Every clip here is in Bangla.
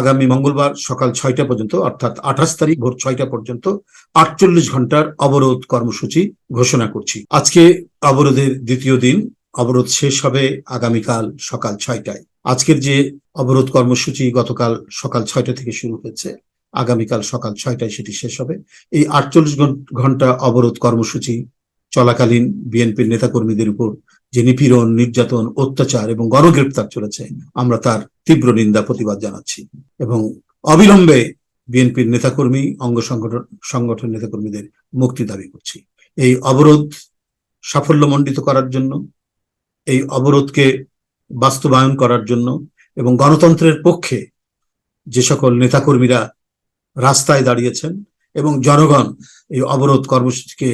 আগামী মঙ্গলবার সকাল ছয়টা পর্যন্ত, অর্থাৎ আঠাশ তারিখ ভোর ছয়টা পর্যন্ত আটচল্লিশ ঘণ্টার অবরোধ কর্মসূচি ঘোষণা করছি। আজকে অবরোধের দ্বিতীয় দিন, অবরোধ শেষ হবে আগামীকাল সকাল ছয়টায়। আজকের যে অবরোধ কর্মসূচি গতকাল সকাল ছয়টা থেকে শুরু হয়েছে, আগামীকাল সকাল ছয়টায় সেটি শেষ হবে। এই আটচল্লিশ ঘণ্টা অবরোধ কর্মসূচি চলাকালীন বিএনপির নেতাকর্মীদের উপর যে নিপীড়ন, নির্যাতন, অত্যাচার এবং গণগ্রেপ্তার চলেছে, আমরা তার তীব্র নিন্দা, প্রতিবাদ জানাচ্ছি এবং অবিলম্বে বিএনপির নেতাকর্মী, অঙ্গ সংগঠন সংগঠন নেতাকর্মীদের মুক্তি দাবি করছি। এই অবরোধ সাফল্যমণ্ডিত করার জন্য, এই অবরোধকে বাস্তবায়ন করার জন্য এবং গণতন্ত্রের পক্ষে যে সকল নেতাকর্মীরা রাস্তায় দাঁড়িয়েছেন এবং জনগণ এই অবরোধ কর্মসূচিকে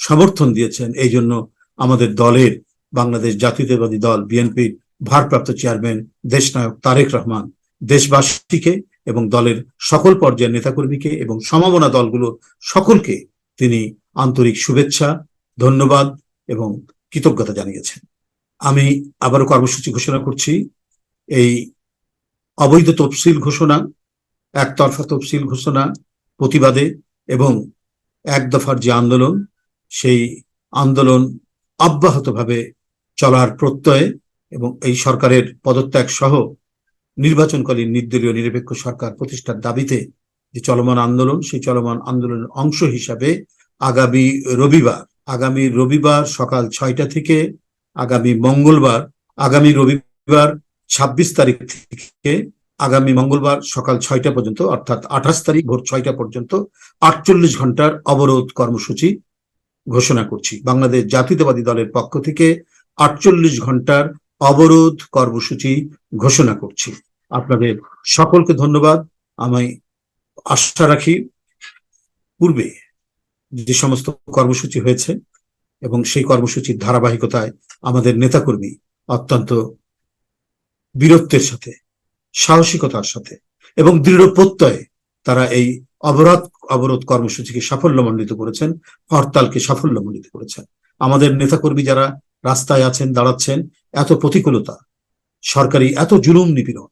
সমর্থন দিয়েছেন, এই জন্য আমাদের দলের বাংলাদেশ জাতীয়তাবাদী দল, বিএনপির ভারপ্রাপ্ত চেয়ারম্যান, দেশনায়ক তারেক রহমান, দেশবাসীকে এবং দলের সকল পর্যায়ের নেতাকর্মীকে এবং সমমনা দলগুলো সকলকে তিনি আন্তরিক শুভেচ্ছা, ধন্যবাদ এবং কৃতজ্ঞতা জানিয়েছেন। আমি আবারও কর্মসূচি ঘোষণা করছি। এই অবৈধ তফসিল ঘোষণা, একতরফা তফসিল ঘোষণা, প্রতিবাদে এবং এক দফার যে আন্দোলন, সেই আন্দোলন অব্যাহতভাবে চলার প্রত্যয়ে এবং এই সরকারের পদত্যাগ সহ নির্বাচনকালীন নির্দলীয় নিরপেক্ষ সরকার প্রতিষ্ঠার দাবিতে যে চলমান আন্দোলন, সেই চলমান আন্দোলনের অংশ হিসাবে আগামী রবিবার আগামী রবিবার সকাল ছয়টা থেকে আগামী মঙ্গলবার, আগামী রবিবার ছাব্বিশ তারিখ থেকে আগামী মঙ্গলবার সকাল ছয়টা পর্যন্ত, অর্থাৎ আঠাশ তারিখ ভোর ছয়টা পর্যন্ত আটচল্লিশ ঘণ্টার অবরোধ কর্মসূচি ঘোষণা করছি। বাংলাদেশ জাতীয়তাবাদী দলের পক্ষ থেকে আটচল্লিশ ঘণ্টার অবরোধ কর্মসূচি ঘোষণা করছি। আপনাদের সকলকে ধন্যবাদ। আমি আশা রাখি পূর্বে যে সমস্ত কর্মসূচি হয়েছে এবং সেই কর্মসূচির ধারাবাহিকতায় আমাদের নেতাকর্মী অত্যন্ত বীরত্বের সাথে, সাহসিকতার সাথে এবং দৃঢ় প্রত্যয়ে তারা এই অবরোধ অবরোধ কর্মসূচিকে সাফল্যমণ্ডিত করেছেন, হরতালকে সাফল্যমণ্ডিত করেছেন। আমাদের নেতাকর্মী যারা রাস্তায় আছেন, দাঁড়াচ্ছেন, এত প্রতিকূলতা, সরকারি এত জুলুম নিপীড়ন,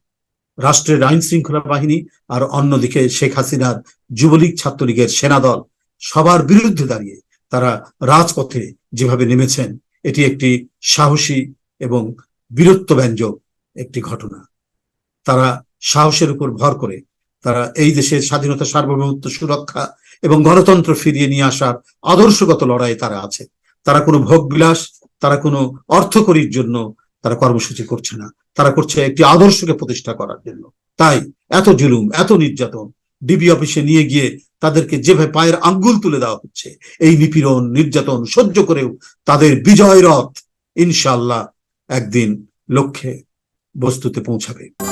রাষ্ট্রের আইন শৃঙ্খলা বাহিনী আর অন্যদিকে শেখ হাসিনার যুবলীগ ছাত্রলীগের সেনাদল, সবার বিরুদ্ধে দাঁড়িয়ে তারা রাজপথে যেভাবে নেমেছেন, এটি একটি সাহসী এবং বীরত্ব ব্যঞ্জক একটি ঘটনা। তারা সাহসের উপর ভর করে তারা এই দেশের স্বাধীনতা, সার্বভৌমত্ব, সুরক্ষা এবং গণতন্ত্র ফিরিয়ে নিয়ে আসার আদর্শগত লড়াই তারা আছে। তারা কোনো ভোগবিলাস তারা কোনো অর্থকরীর জন্য তারা কর্মসূচি করছে না। তারা করছে একটি আদর্শকে প্রতিষ্ঠা করার জন্য। তাই এত জুলুম, এত নির্যাতন ডিবি অফিসে নিয়ে গিয়ে তাদেরকে যেভাবে পায়ের আঙ্গুল তুলে দেওয়া হচ্ছে, এই নিপীড়ন, নির্যাতন সহ্য করেও তাদের বিজয় রথ ইনশাল্লাহ একদিন লক্ষ্যে বস্তুতে পৌঁছাবে।